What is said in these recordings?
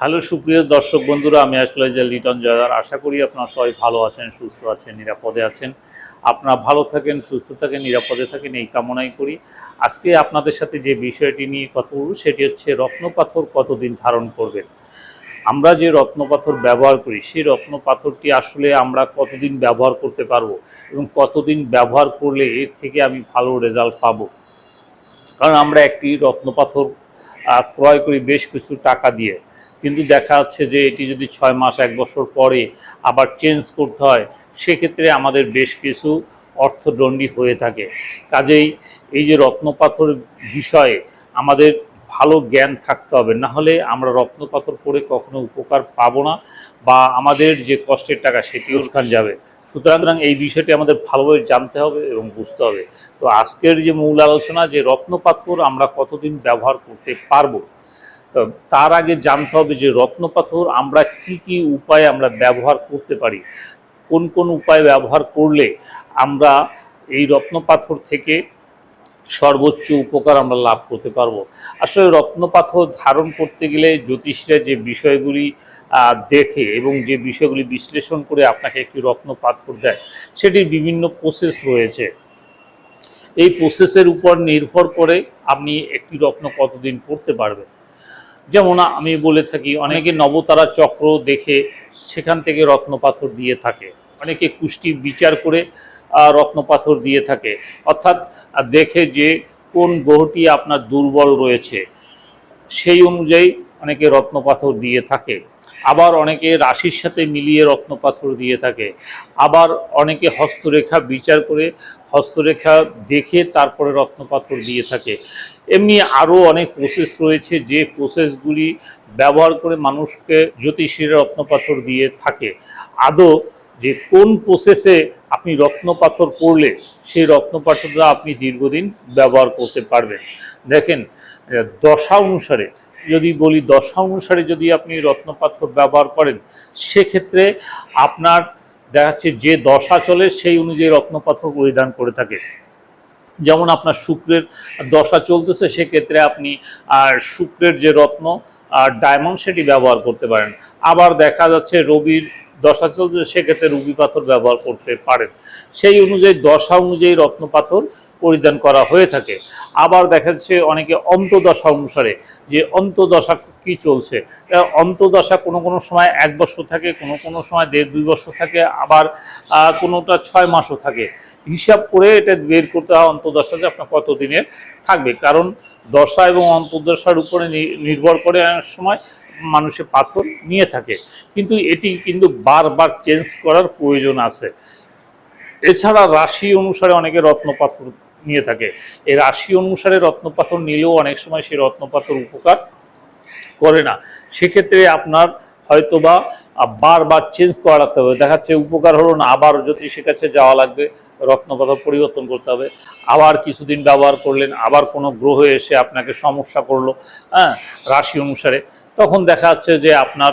Hello, সুপ্রিয় দর্শক বন্ধুরা, আমি আসলে যে লিটন জয়দার। আশা করি আপনারা সবাই ভালো আছেন, সুস্থ আছেন, নিরাপদে আছেন। আপনারা ভালো থাকেন, সুস্থ থাকেন, নিরাপদে থাকেন, এই কামনাই করি। আজকে আপনাদের সাথে যে বিষয়টি নিয়ে কথা বলব, সেটি হচ্ছে রত্নপাথর কতদিন ধারণ করবেন? আমরা যে রত্নপাথর ব্যবহার করি, সেই রত্নপাথরটি আসলে আমরা কতদিন ব্যবহার করতে পারব এবং কতদিন ব্যবহার করলে এর থেকে আমি ভালো রেজাল্ট পাবো? কারণ আমরা একটি রত্নপাথর ক্রয় করি বেশ কিছু টাকা দিয়ে। কিন্তু দেখা যাচ্ছে যে এটি যদি ছয় মাস এক বছর পরে আবার চেঞ্জ করতে হয় সেক্ষেত্রে আমাদের বেশ কিছু অর্থদণ্ডী হয়ে থাকে। কাজেই এই যে রত্নপাথর বিষয়ে আমাদের ভালো জ্ঞান থাকতে হবে না হলে আমরা রত্নপাথর পরে কখনো উপকার পাবো না বা আমাদের যে কষ্টের টাকা সেটি উস্কান যাবে। সুতরাং এই বিষয়টি আমাদের ভালোভাবে জানতে হবে এবং বুঝতে হবে। তো আজকের যে মূল আলোচনা যে রত্নপাথর আমরা কতদিন ব্যবহার করতে পারব তো তার আগে জানতে হবে যে রত্নপাথর আমরা কি কি উপায়ে আমরা ব্যবহার করতে পারি? কোন কোন উপায় ব্যবহার করলে আমরা এই রত্নপাথর থেকে সর্বোচ্চ উপকার আমরা লাভ করতে পারব? আসলে রত্নপাথর ধারণ করতে গেলে জ্যোতিষরা যে বিষয়গুলি দেখে এবং যে বিষয়গুলি বিশ্লেষণ করে আপনাকে একটি রত্নপাথর দেয়, সেটির বিভিন্ন প্রসেস রয়েছে। এই প্রসেসের উপর নির্ভর করে আপনি একটি রত্ন কতদিন পড়তে পারবেন। যেমন আমি বলে থাকি, অনেকে নবতারা চক্র দেখে সেখান থেকে রত্নপাথর দিয়ে থাকে। অনেকে কুষ্টি বিচার করে রত্ন রত্নপাথর দিয়ে থাকে। অর্থাৎ দেখে যে কোন গ্রহটি আপনার দুর্বল রয়েছে, সেই অনুযায়ী অনেকে রত্নপাথর দিয়ে থাকে। আবার অনেকে রাশির সাথে মিলিয়ে রত্নপাথর দিয়ে থাকে। আবার অনেকে হস্তরেখা বিচার করে হস্তরেখা দেখে তারপরে রত্নপাথর দিয়ে থাকে। এমনি আরও অনেক প্রসেস রয়েছে যে প্রসেসগুলি ব্যবহার করে মানুষকে জ্যোতিষীরা রত্নপাথর দিয়ে থাকে। আদৌ যে কোন প্রসেসে আপনি রত্নপাথর পড়লে সেই রত্নপাথরটা আপনি দীর্ঘদিন ব্যবহার করতে পারবেন। দেখেন দশা অনুসারে যদি বলি দশা অনুসারে যদি আপনি রত্নপাথর ব্যবহার করেন, সেক্ষেত্রে আপনার দেখা যাচ্ছে যে দশা চলে, সেই অনুযায়ী রত্নপাথর পরিধান করে থাকে। যেমন আপনার শুক্রের দশা চলতেছে, সেক্ষেত্রে আপনি আর শুক্রের যে রত্ন আর ডায়মন্ড, সেটি ব্যবহার করতে পারেন। আবার দেখা যাচ্ছে রবির দশা চলতেছে, সেক্ষেত্রে রুবি পাথর ব্যবহার করতে পারেন। সেই অনুযায়ী, দশা অনুযায়ী রত্ন পাথর পরিধান করা হয়ে থাকে। আবার দেখা যাচ্ছে অনেকে অন্তদশা অনুসারে যে অন্তদশা কি চলছে? অন্তদশা কোনো কোনো সময় এক বছর থাকে, কোনো কোনো সময় দেড় দুই বছর থাকে, আবার কোনোটা ছয় মাসও থাকে। হিসাব করে এটা বের করতে হয় অন্তদশা যে আপনার কত দিনের থাকবে। কারণ দশা এবং অন্তর্দশার উপরে নির্ভর করে অনেক সময় মানুষের পাথর নিয়ে থাকে। কিন্তু এটি কিন্তু বারবার চেঞ্জ করার প্রয়োজন আছে। এছাড়া রাশি অনুসারে অনেকে রত্নপাথর নিয়ে থাকে। এই রাশি অনুসারে রত্নপাথর নিলেও অনেক সময় সেই রত্নপাথর উপকার করে না। সেক্ষেত্রে আপনার হয়তোবা বারবার চেঞ্জ করাতে হবে। দেখাচ্ছে উপকার হলো না, আবার জ্যোতিষীর কাছে যাওয়া লাগবে, রত্নপাথর পরিবর্তন করতে হবে। আবার কিছুদিন ব্যবহার করলেন, আবার কোনো গ্রহ এসে আপনাকে সমস্যা করল হ্যাঁ রাশি অনুসারে। তখন দেখা যাচ্ছে যে আপনার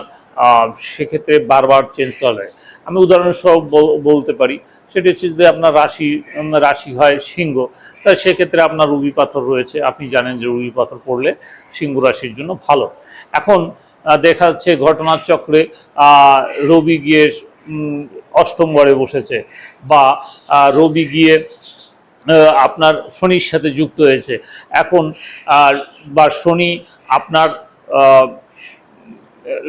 সেক্ষেত্রে বারবার চেঞ্জ করা লাগে। আমি উদাহরণস্বরূপ বলতে পারি সেটি হচ্ছে যদি আপনার রাশি রাশি হয় সিংহ। তাহলে সেক্ষেত্রে আপনার রুবি পাথর রয়েছে। আপনি জানেন যে রুবি পাথর পড়লে সিংহ রাশির জন্য ভালো। এখন দেখা যাচ্ছে ঘটনার চক্রে রবি গিয়ে অষ্টম ঘরে বসেছে বা রবি গিয়ে আপনার শনির সাথে যুক্ত হয়েছে। এখন, আর, বা শনি আপনার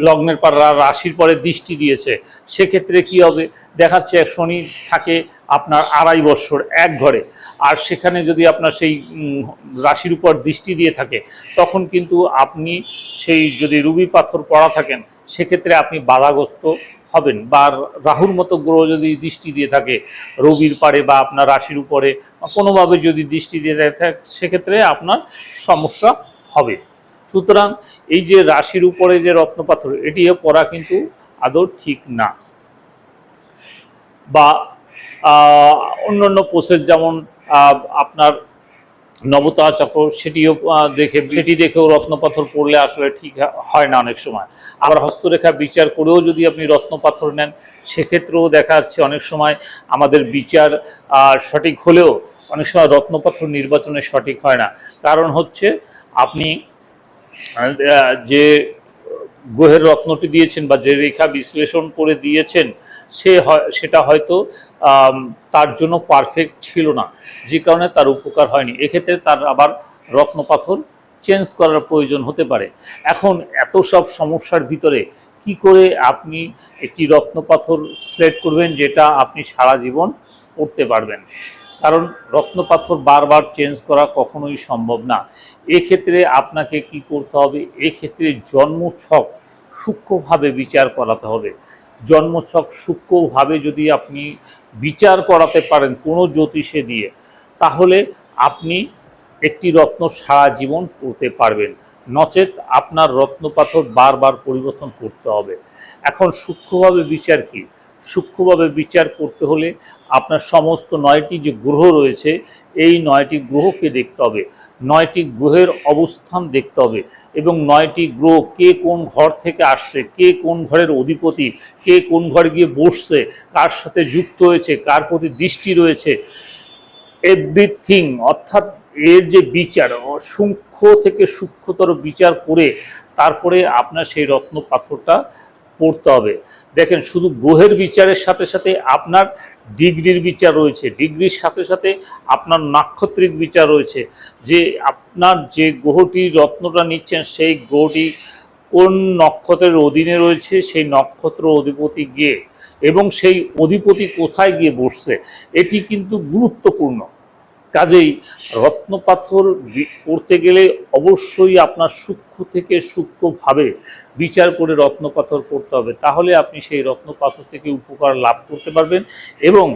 লগ্নের পর রাশির পরে দৃষ্টি দিয়েছে, সেক্ষেত্রে কি হবে? দেখাচ্ছে শনি থাকে আপনার আড়াই বৎসর এক ঘরে। আর সেখানে যদি আপনার সেই রাশির উপর দৃষ্টি দিয়ে থাকে, তখন কিন্তু আপনি সেই যদি রুবি পাথর পড়া থাকেন, সেক্ষেত্রে আপনি বাধাগ্রস্ত হবেন। বা রাহুর মতো গ্রহ যদি দৃষ্টি দিয়ে থাকে, রবির পারে বা আপনার রাশির উপরে কোনোভাবে যদি দৃষ্টি দিয়ে থাকে, সেক্ষেত্রে আপনার সমস্যা হবে। সুতরাং এই যে রাশির উপরে যে রত্নপাথর এটি পড়া কিন্তু আদৌ ঠিক না। বা অন্যান্য প্রসেস যেমন আপনার নবতা চক্র, সেটিও দেখে, সেটি দেখেও রত্নপাথর পড়লে আসলে ঠিক হয় না অনেক সময়। আবার হস্তরেখা বিচার করেও যদি আপনি রত্নপাথর নেন, সেক্ষেত্রেও দেখা যাচ্ছে অনেক সময় আমাদের বিচার সঠিক হলেও অনেক সময় রত্নপাথর নির্বাচনে সঠিক হয় না। কারণ হচ্ছে, আপনি যে গ্রহের রত্নটি দিয়েছেন বা যে রেখা বিশ্লেষণ করে দিয়েছেন, সে সেটা হয়তো তার জন্য পারফেক্ট ছিল না। যে কারণে তার উপকার হয়নি। এক্ষেত্রে তার আবার রত্ন পাথর চেঞ্জ করার প্রয়োজন হতে পারে। এখন এত সব সমস্যার ভিতরে কি করে আপনি একটি রত্ন পাথর সিলেক্ট করবেন যেটা আপনি সারা জীবন পড়তে পারবেন? কারণ রত্ন পাথর বারবার চেঞ্জ করা কখনোই সম্ভব না। এক্ষেত্রে আপনাকে কি করতে হবে? এক্ষেত্রে জন্মছক সূক্ষ্মভাবে বিচার করাতে হবে। জন্মছক সূক্ষ্মভাবে যদি আপনি বিচার করাতে পারেন কোনো জ্যোতিষে দিয়ে, তাহলে আপনি একটি রত্ন সারা জীবন পড়তে পারবেন। নচেত আপনার রত্নপাথর বারবার পরিবর্তন করতে হবে। এখন সূক্ষ্মভাবে বিচার কি? সূক্ষ্মভাবে বিচার করতে হলে আপনার সমস্ত নয়টি যে গ্রহ রয়েছে, এই নয়টি গ্রহকে দেখতে হবে। নয়টি গ্রহের অবস্থান দেখতে হবে এবং নয়টি গ্রহ কে কোন ঘর থেকে আসছে, কে কোন ঘরের অধিপতি, কে কোন ঘরে গিয়ে বসছে, কার সাথে যুক্ত হয়েছে, কার প্রতি দৃষ্টি রয়েছে। এভরিথিং, অর্থাৎ এর যে বিচার সূক্ষ্ম থেকে সূক্ষ্মতর বিচার করে তারপরে আপনার সেই রত্ন পাথরটা পড়তে হবে। দেখেন, শুধু গ্রহের বিচারের সাথে সাথে আপনার ডিগ্রির বিচার রয়েছে। ডিগ্রির সাথে সাথে আপনার নাক্ষত্রিক বিচার রয়েছে। যে আপনার যে গ্রহটি যত্নটা নিচ্ছেন, সেই গ্রহটি কোন নক্ষত্রের অধীনে রয়েছে, সেই নক্ষত্র অধিপতি গিয়ে এবং সেই অধিপতি কোথায় গিয়ে বসছে, এটি কিন্তু গুরুত্বপূর্ণ। কাজেই রত্নপাথর করতে গেলে অবশ্যই আপনার সূক্ষ্ম থেকে সূক্ষ্মভাবে বিচার করে রত্নপাথর করতে হবে। তাহলে আপনি সেই রত্নপাথর থেকে উপকার লাভ করতে পারবেন এবং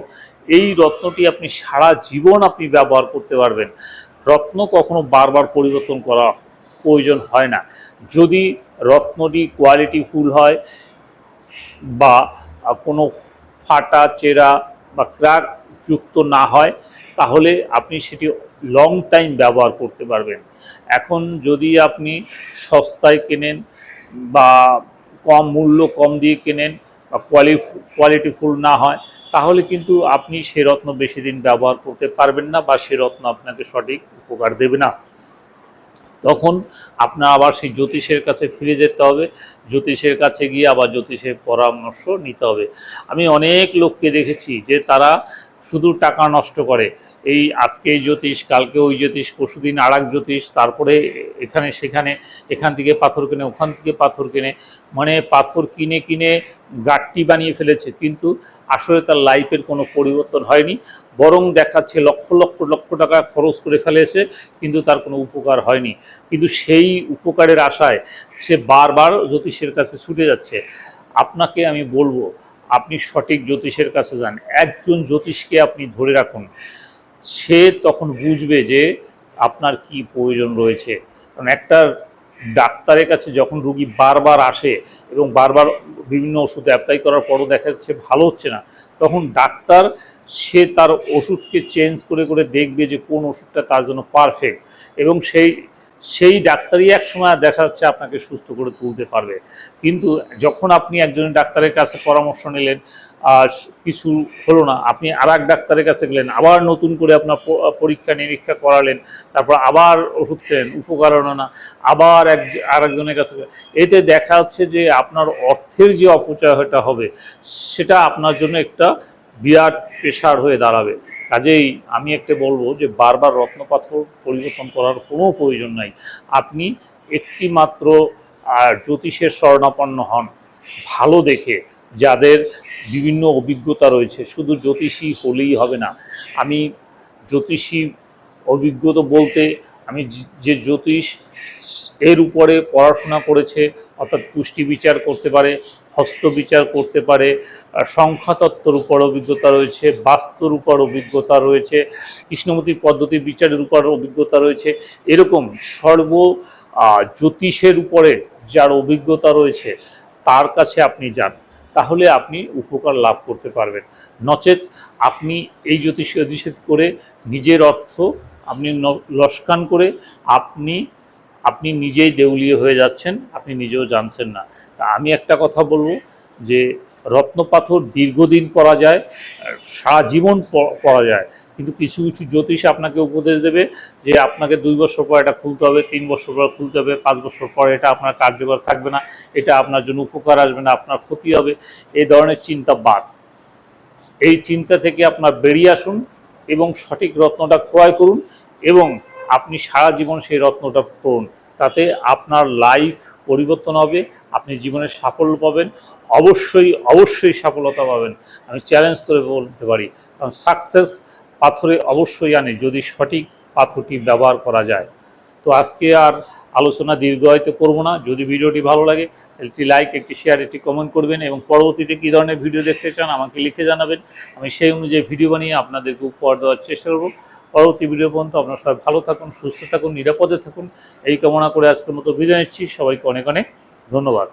এই রত্নটি আপনি সারা জীবন আপনি ব্যবহার করতে পারবেন। রত্ন কখনো বারবার পরিবর্তন করা প্রয়োজন হয় না। যদি রত্নটি কোয়ালিটি ফুল হয় বা কোনো ফাটা, চেরা বা ক্র্যাক যুক্ত না হয় তাহলে আপনি সেটি লং টাইম ব্যবহার করতে পারবেন। এখন যদি আপনি সস্তায় কেনেন বা কম মূল্য কম দিয়ে কেনেন বা কোয়ালি কোয়ালিটিফুল না হয়, তাহলে কিন্তু আপনি সে রত্ন বেশি দিন ব্যবহার করতে পারবেন না বা সে রত্ন আপনাকে সঠিক উপকার দেবে না। তখন আপনার আবার সেই জ্যোতিষের কাছে ফিরে যেতে হবে, জ্যোতিষের কাছে গিয়ে আবার জ্যোতিষের পরামর্শ নিতে হবে। আমি অনেক লোককে দেখেছি যে তারা শুধু টাকা নষ্ট করে এই আজকে জ্যোতিষ, কালকে ওই জ্যোতিষ, পরশুদিন আর এক জ্যোতিষ, তারপরে এখানে সেখানে, এখান থেকে পাথর কিনে, ওখান থেকে পাথর কিনে মানে পাথর কিনে কিনে গাঠটি বানিয়ে ফেলেছে। কিন্তু আসলে তার লাইফের কোনো পরিবর্তন হয়নি, বরং দেখাচ্ছে লক্ষ লক্ষ লক্ষ টাকা খরচ করে ফেলেছে, কিন্তু তার কোনো উপকার হয়নি। কিন্তু সেই উপকারের আশায় সে বারবার জ্যোতিষের কাছে ছুটে যাচ্ছে। আপনাকে আমি বলব, আপনি সঠিক জ্যোতিষের কাছে যান। একজন জ্যোতিষকে আপনি ধরে রাখুন। সে তখন বুঝবে যে আপনার কি প্রয়োজন রয়েছে। কারণ একটা ডাক্তারের কাছে যখন রুগী বারবার আসে এবং বারবার বিভিন্ন ওষুধ অ্যাপ্লাই করার পরও দেখা যাচ্ছে ভালো হচ্ছে না, তখন ডাক্তার সে তার ওষুধকে চেঞ্জ করে করে দেখবে যে কোন ওষুধটা তার জন্য পারফেক্ট এবং সেই সেই ডাক্তারই এক সময় দেখা যাচ্ছে আপনাকে সুস্থ করে তুলতে পারবে। কিন্তু যখন আপনি একজন ডাক্তারের কাছে পরামর্শ নিলেন কিছু হলো না। আপনি আর এক ডাক্তারের কাছে গেলেন, আবার নতুন করে আপনার পরীক্ষা নিরীক্ষা করালেন, তারপর আবার ওষুধ খেলেন, উপকার হলো না, আবার এক আর একজনের কাছে। এতে দেখা যাচ্ছে যে আপনার অর্থের যে অপচয়টা হবে, সেটা আপনার জন্য একটা বিরাট প্রেশার হয়ে দাঁড়াবে। কাজেই আমি একটা বলব যে বারবার রত্নপাথর পরিবর্তন করার কোনো প্রয়োজন নাই। আপনি একটি মাত্র আর জ্যোতিষের স্বর্ণাপন্ন হন, ভালো দেখে যাদের বিভিন্ন অভিজ্ঞতা রয়েছে, শুধু জ্যোতিষী হলেই হবে না। আমি জ্যোতিষী অভিজ্ঞতা বলতে, আমি যে- জ্যোতিষ এর উপরে পড়াশোনা করেছে, অর্থাৎ পুষ্টি বিচার করতে পারে, হস্ত বিচার করতে পারে সংখ্যাতত্ত্বর উপর অভিজ্ঞতা রয়েছে, বাস্তুর উপর অভিজ্ঞতা রয়েছে, কৃষ্ণমূর্তি পদ্ধতি বিচারের উপর অভিজ্ঞতা রয়েছে, এরকম সর্ব জ্যোতিষের উপরে যার অভিজ্ঞতা রয়েছে, তার কাছে আপনি যান। তাহলে আপনি উপকার লাভ করতে পারবেন। নচেত আপনি এই জ্যোতিষ অধিষেধ করে নিজের অর্থ আপনি লস্কান করে আপনি আপনি নিজেই দেউলিয়ে হয়ে যাচ্ছেন, আপনি নিজেও জানছেন না। তা আমি একটা কথা বলব যে রত্নপাথর দীর্ঘদিন পরা যায় সারা জীবন পরা যায় কিন্তু কিছু কিছু জ্যোতিষ আপনাকে উপদেশ দেবে যে আপনাকে দুই বছর পর এটা খুলতে হবে, তিন বছর পর খুলতে হবে, পাঁচ বছর পর এটা আপনার কার্যকর থাকবে না, এটা আপনার জন্য উপকার আসবে না, আপনার ক্ষতি হবে। এই ধরনের চিন্তা বাদ। এই চিন্তা থেকে আপনার বেরিয়ে আসুন এবং সঠিক রত্নটা ক্রয় করুন এবং আপনি সারা জীবন সেই রত্নটা করুন তাতে আপনার লাইফ পরিবর্তন হবে, আপনি জীবনে সাফল্য পাবেন, অবশ্যই অবশ্যই সফলতা পাবেন। আমি চ্যালেঞ্জ করে বলতে পারি, কারণ সাকসেস পাথরে অবশ্যই আনে যদি সঠিক পাথরটি ব্যবহার করা যায়। তো আজকে আর আলোচনা দীর্ঘায়িত করব না। যদি ভিডিওটি ভালো লাগে, একটি লাইক একটি শেয়ার একটি কমেন্ট করবেন এবং পরবর্তীতে কী ধরনের ভিডিও দেখতে চান আমাকে লিখে জানাবেন। আমি সেই অনুযায়ী ভিডিও বানিয়ে আপনাদেরকে উপহার দেওয়ার চেষ্টা করব। পরবর্তী ভিডিও পর্যন্ত আপনারা সবাই ভালো থাকুন, সুস্থ থাকুন, নিরাপদে থাকুন। এই কামনা করে আজকের মতো বিদায় নিচ্ছি। সবাইকে অনেক অনেক ধন্যবাদ।